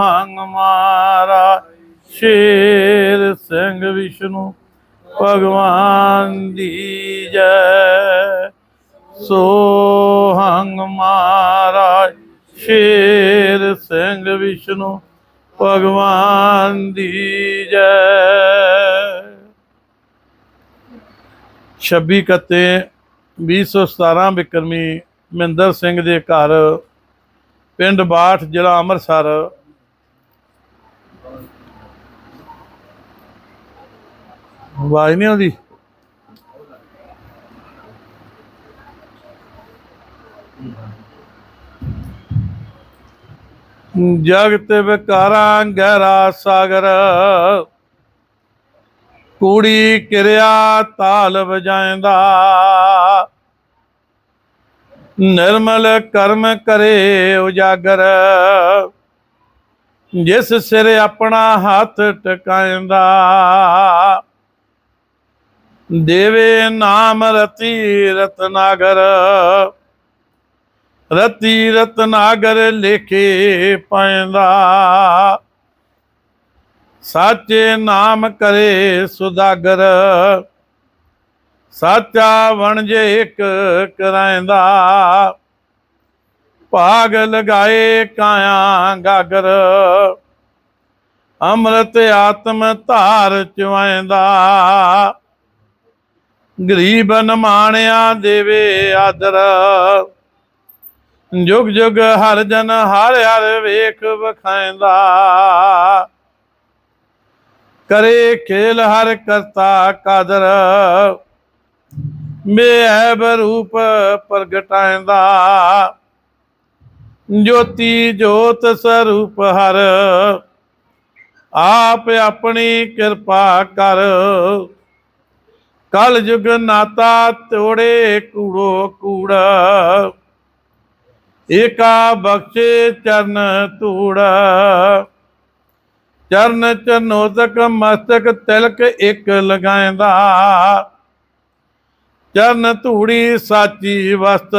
ਹੰਗ ਮਾਰਾ ਸ਼ੇਰ ਸਿੰਘ ਵਿਸ਼ਨੂੰ, ਭਗਵਾਨ ਦੀ ਜੈ। ਸੋ ਹੰਗ ਮਾਰਾ ਸ਼ੇਰ ਸਿੰਘ ਵਿਸ਼ਨੂੰ, ਭਗਵਾਨ ਦੀ ਜੈ। 26 ਕੱਤੇ 2017 ਬਿਕਰਮੀ ਮਹਿੰਦਰ ਸਿੰਘ ਦੇ ਘਰ ਪਿੰਡ ਬਾਠ, ਜ਼ਿਲ੍ਹਾ ਅੰਮ੍ਰਿਤਸਰ। ਆਵਾਜ਼ ਨਹੀਂ ਆਉਂਦੀ? ਜਗਤ ਵਿਕਾਰਾਂ ਗਹਿਰਾ ਸਾਗਰ। ਕੂੜੀ ਕਿਰਿਆ ਤਾਲ ਵਜਾਇਂਦਾ ਨਿਰਮਲ ਕਰਮ ਕਰੇ ਉਜਾਗਰ। ਜਿਸ ਸਿਰ ਆਪਣਾ ਹੱਥ ਟਿਕਾਇਂਦਾ, ਦੇਵੇ ਨਾਮ ਰਤੀ ਰਤਨਾਗਰ। ਰਤੀ ਰਤਨਾਗਰ ਲੇਖੇ ਪਾਇਂਦਾ। ਸਾਚੇ ਨਾਮ ਕਰੇ ਸੁਦਾਗਰ। ਸਾਚਾ ਵਣਜੇ ਇੱਕ ਕਰਾਂਦਾ ਭਾਗ ਲਗਾਏ ਕਾਇਆ ਗਾਗਰ। ਅੰਮ੍ਰਿਤ ਆਤਮ ਧਾਰ ਚਵਾਇਂਦਾ ਗਰੀਬ ਨਮਾਣਿਆ ਦੇਵੇ ਆਦਰ। ਜੁਗ ਜੁਗ ਹਰ ਜਨ ਹਰ ਹਰ ਵੇਖ ਵਖਾਇਂਦਾ। ਕਰੇ ਖੇਲ ਹਰ ਕਰਤਾ ਕਾਦਰ। ਮੇਅਬ ਰੂਪ ਪ੍ਰਗਟਾਇਂਦਾ ਜੋਤੀ ਜੋਤ ਸਰੂਪ ਹਰ, ਆਪ ਆਪਣੀ ਕਿਰਪਾ ਕਰ। ਕਲ ਜੁਗ ਨਾਤਾ ਤੋੜੇ ਕੂੜੋ ਕੂੜ, ਏਕਾ ਬਖਸ਼ੇ ਚਰਨ ਧੂੜ। ਚਰਨ ਚਨੋਦਕ ਮਸਤਕ ਤਿਲਕ ਇੱਕ ਲਗਾਇਂਦਾ। ਚਰਨ ਧੂੜੀ ਸਾਚੀ ਵਸਤ।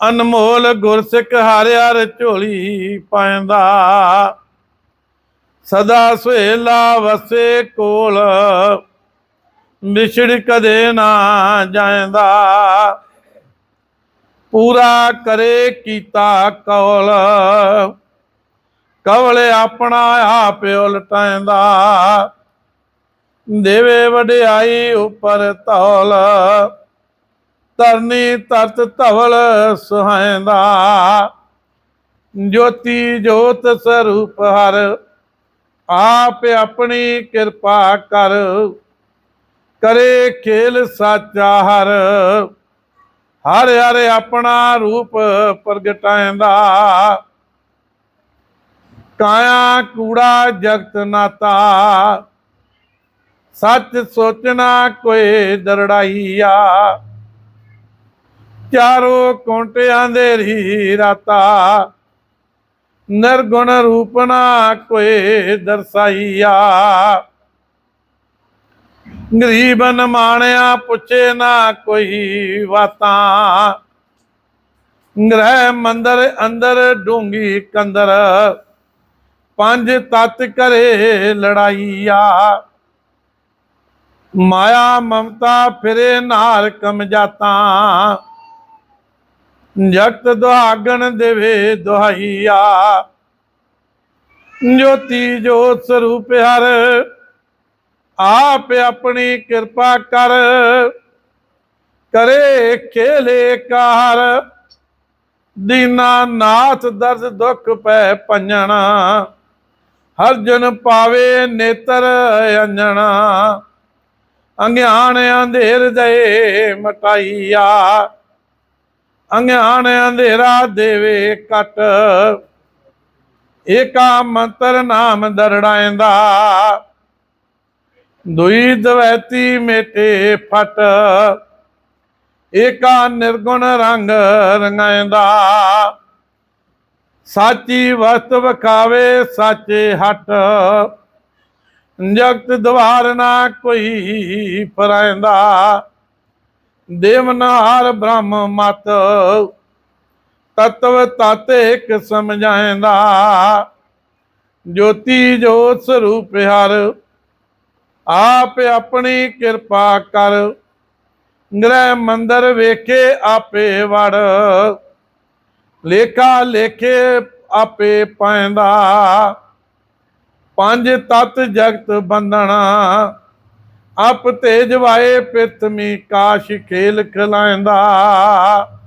ਅਨਮੋਲ ਗੁਰਸਿੱਖ ਹਰਿ ਹਰਿ ਝੋਲੀ ਪਾਇਂਦਾ। ਸਦਾ ਸੁਹੇਲਾ ਵਸੇ ਕੋਲ। ਵਿਛੜ ਕਦੇ ਨਾ ਜਾਂਦਾ ਪੂਰਾ ਕਰੇ ਕੀਤਾ ਕੌਲ। ਕਵਲ ਆਪਣਾ ਆਪ ਉਲਟਾਂਦਾ ਦੇਵੇ ਵਡਿਆਈ ਉਪਰ ਧੌਲ ਤਰਨੀ ਤਰਤ ਧਵਲ ਸੁਹਾਇਂਦਾ। ਜੋਤੀ ਜੋਤ ਸਰੂਪ ਹਰ, ਆਪ ਆਪਣੀ ਕਿਰਪਾ ਕਰ। ਕਰੇ ਖੇਲ ਸਾਚਾ ਹਰ ਹਰ ਹਰ ਆਪਣਾ ਰੂਪ ਪ੍ਰਗਟਾਇਂਦਾ। ਕਾਇਆ ਕੂੜਾ ਜਗਤ ਨਾਤਾ ਸੱਚ ਸੋਚਣਾ ਕੋਈ ਦਰੜਾਈਆ। ਚਾਰੋ ਕੋਂਟਿਆਂ ਦੇ ਰਾਤਾ ਨਿਰਗੁਣ ਰੂਪਨਾ ਕੋਈ ਦਰਸਾਈਆ। ਗਰੀਬਨ ਮਾਣਿਆ ਪੁੱਛੇ ਨਾ ਕੋਈ ਵਾਤਾਂ। ਗ੍ਰਹਿ ਮੰਦਰ ਅੰਦਰ ਡੂੰਗੀ ਕੰਦਰ। ਪੰਜ ਤਤ ਕਰੇ ਲੜਾਈਆ। ਮਾਇਆ ਮਮਤਾ ਫਿਰੇ ਨਾਰ ਕਮ ਜਾਤਾ ਜਗਤ ਦੁਹਾਗਣ ਦੇਵੇ ਦੁਹਾਈਆ। ਜੋਤੀ ਜੋਤ ਸਰੂਪ ਹਰ, ਆਪ ਆਪਣੀ ਕਿਰਪਾ ਕਰ। ਕਰੇ ਖੇਲੇ ਕਾਰ, ਦੀਨਾ ਨਾਥ ਦਰਦ ਦੁੱਖ ਪੈ ਪੰਜਣਾ। ਹਰ ਜਨ ਪਾਵੇ ਨੇਤਰ ਅੰਜਣਾ। ਅੰਗਿਆਣ ਅੰਧੇਰ ਦੇ ਮਟਾਈਆ। ਅੰਗਿਆਣ ਅੰਧੇਰਾ ਦੇਵੇ ਕਟ। ਏਕਾ ਮੰਤਰ ਨਾਮ ਦਰੜਾਇਂਦਾ ਦੁਈ ਦਵੈਤੀ ਮੇਟੇ ਫਟ। ਏਕਾ ਨਿਰਗੁਣ ਰੰਗ ਰੰਗਾਇਂਦਾ ਸਾਚੀ ਵਸਤ ਵਖਾਵੇ ਸਾਚੇ ਹਟ। ਜਗਤ ਦਵਾਰ ਨਾ ਕੋਈ ਫਰਾਇੰਦਾ। ਦੇਵਨਾਰ ਬ੍ਰਹਮ ਮਤ, ਤਤਵ ਤਤ ਇੱਕ ਸਮਝਾਇਂਦਾ। ਜੋਤੀ ਜੋਤ ਸਰੂਪ ਹਰ, ਆਪ ਆਪਣੀ ਕਿਰਪਾ ਕਰ। ਗ੍ਰਹਿ ਮੰਦਰ ਵੇਖੇ ਆਪੇ ਵੜ, ਲੇਖਾ ਲੇਖੇ ਆਪੇ ਪਾਇਂਦਾ। ਪੰਜ ਤਤ ਜਗਤ ਬੰਧਣਾ। ਆਪ ਤੇ ਜਵਾਏ ਪਿਰਥਮੀ ਕਾਸ਼ ਖੇਲ ਖਲਾਇਂਦਾ।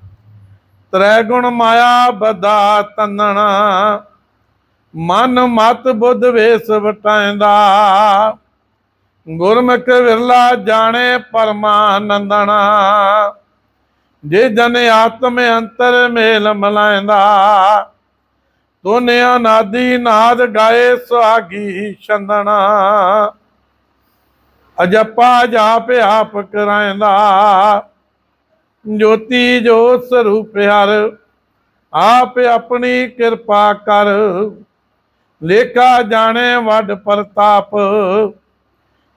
ਤ੍ਰੈ ਗੁਣ ਮਾਇਆ ਬਦਾ ਤੰਨਣਾ। ਮਨ ਮਤ ਬੁੱਧ ਵੇਸ ਵਟਾਇਂਦਾ। ਗੁਰਮੁਖ ਵਿਰਲਾ ਜਾਣੇ ਪਰਮਾਨੰਦਣਾ। ਜੇ ਜਨ ਆਤਮ ਅੰਤਰ ਮੇਲ ਮਲਾਇਂਦਾ। ਤੋਨੇ ਨਾਦੀ ਨਾਦ ਗਾਏ ਸੁਹਾਗੀ ਛੰਦਣਾ। ਅਜਪਾ ਜਾਪ ਆਪ ਕਰਾਇਂਦਾ। ਜੋਤੀ ਜੋਤ ਸਰੂਪ ਹਰ, ਆਪ ਆਪਣੀ ਕਿਰਪਾ ਕਰ। ਲੇਖਾ ਜਾਣੇ ਵੱਡ ਪ੍ਰਤਾਪ,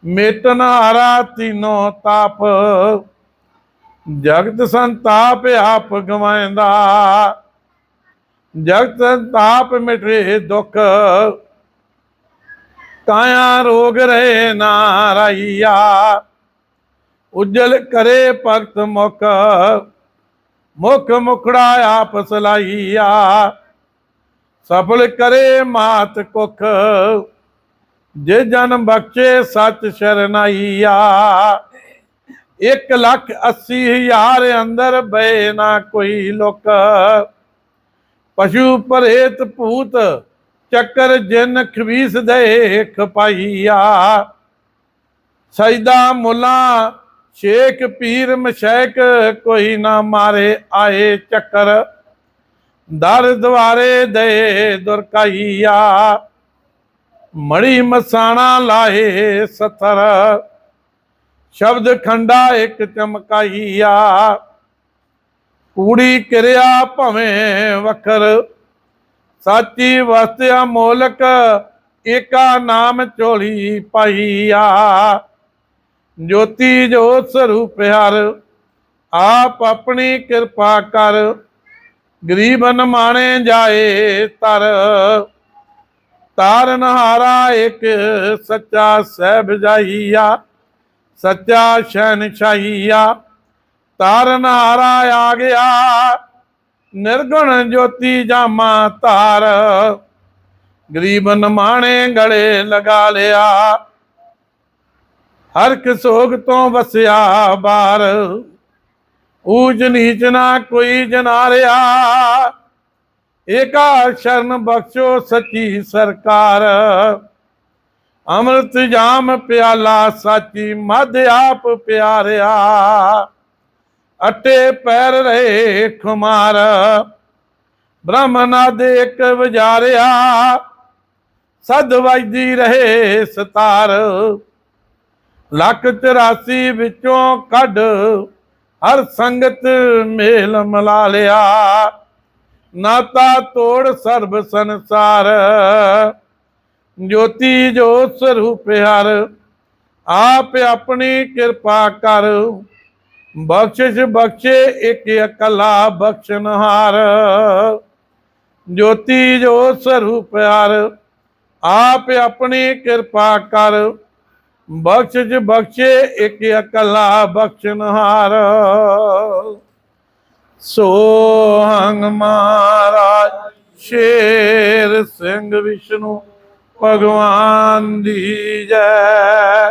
ਮੇਟਨ ਹਾਰਾ ਤੀਨੋ ਤਾਪ। ਜਗਤ ਸੰਤਾਪ ਆਪ ਗਵਾਇਂਦਾ। ਜਗਤ ਤਾਪ ਮਿਟੇ ਦੁੱਖ। ਕਾਇਆ ਰੋਗ ਰਹੇ ਨਾਰਾਈਆ। ਉਜਲ ਕਰੇ ਭਗਤ ਮੁਖ। ਮੁਖ ਮੁਖੜਾ ਆਪ ਸਲਾਈਆ। ਸਫਲ ਕਰੇ ਮਾਤ ਕੁਖ। ਜੇ ਜਨ ਬਖਸ਼ੇ ਸਚ ਸ਼ਰਨਾਈਆ। ਇੱਕ ਲੱਖ ਅੱਸੀ ਹਜ਼ਾਰ ਅੰਦਰ ਬਏ ਨਾ ਕੋਈ ਲੋਕ। ਪਸ਼ੂ ਪਰੇਤ ਭੂਤ, ਚੱਕਰ ਜਿਨ ਖਵੀਸ ਦੇ ਖਪਾਈਆ ਸਜਦਾ ਮੁਲਾ ਸ਼ੇਖ ਪੀਰ ਮਸ਼ੈਕ, ਕੋਈ ਨਾ ਮਾਰੇ ਆਏ ਚੱਕਰ। ਦਰ ਦਵਾਰੇ ਦੇ ਦੁਰਕਾਈਆ ਮੜੀ ਮਸਾਣਾ ਲਾਏ ਸਤਰ ਸ਼ਬਦ ਖੰਡਾ ਇੱਕ ਚਮਕਾਈਆ। ਕੂੜੀ ਕਿਰਿਆ ਭਵੇਂ ਵਖਰ। ਸਾਚੀ ਵਸਤਿਆ ਮੋਲਕ, ਏਕਾ ਨਾਮ ਝੋਲੀ ਪਾਈਆ ਜੋਤੀ ਜੋਤ ਸਰੂਪ ਹਰ, ਆਪ ਆਪਣੀ ਕਿਰਪਾ ਕਰ। ਗਰੀਬਨ ਮਾਣੇ ਜਾਏ ਤਰ। ਤਾਰਨ ਹਾਰਾ ਇੱਕ ਸੱਚਾ ਸਹਿਬ ਜਾਈਆ ਸੱਚਾ ਸ਼ਹਿਨਸ਼ਾਹੀਆ ਤਾਰਨ ਹਾਰਾ ਆ ਗਿਆ। ਨਿਰਗੁਣ ਜੋਤੀ ਜਾਮਾ ਧਾਰ ਗਰੀਬਨ ਮਾਣੇ ਗਲੇ ਲਗਾ ਲਿਆ। ਹਰ ਇੱਕ ਸੋਗ ਤੋਂ ਵਸਿਆ ਬਾਰ, ਊਜ ਨੀਚ ਨਾ ਕੋਈ ਜਨਾਰਿਆ। ਏਕਾ ਸ਼ਰਨ ਬਖਸ਼ੋ ਸੱਚੀ ਸਰਕਾਰ, ਅੰਮ੍ਰਿਤ ਜਾਮ ਪਿਆਲਾ, ਸਾਚੀ ਮਧ ਆਪ ਪਿਆਰਿਆ। ਅਟੇ ਪੈਰ ਰਹੇ ਖੁਮਾਰ ਬ੍ਰਹਮਨਾ ਦੇ ਇੱਕ ਵਜਾਰਿਆ ਸਦ ਵਜਦੀ ਰਹੇ ਸਤਾਰ। ਲੱਖ 84 ਵਿੱਚੋਂ ਕੱਢ, ਹਰ ਸੰਗਤ ਮੇਲ ਮਲਾ ਲਿਆ। ਨਾਤਾ ਤੋੜ ਸਰਬ ਸੰਸਾਰ, ਜੋਤੀ ਜੋਤ ਸਰੂਪ ਹਰ, ਆਪ ਆਪਣੀ ਕਿਰਪਾ ਕਰ। ਬਖਸ਼ਿਸ਼, ਬਖਸ਼ੇ ਇੱਕ ਅਕਲਾ ਬਖਸ਼ਨਹਾਰ ਜੋਤੀ ਜੋ ਸਰੂਪ ਹਰ, ਆਪ ਆਪਣੀ ਕਿਰਪਾ ਕਰ। ਬਖਸ਼ਿਸ਼, ਬਖਸ਼ੇ ਇੱਕ ਅਕਲਾ ਬਖਸ਼ਨਹਾਰ ਸੋਹੰਗ ਮਹਾਰਾਜ, ਸ਼ੇਰ ਸਿੰਘ ਵਿਸ਼ਨੂੰ ਭਗਵਾਨ ਦੀ ਜੈ।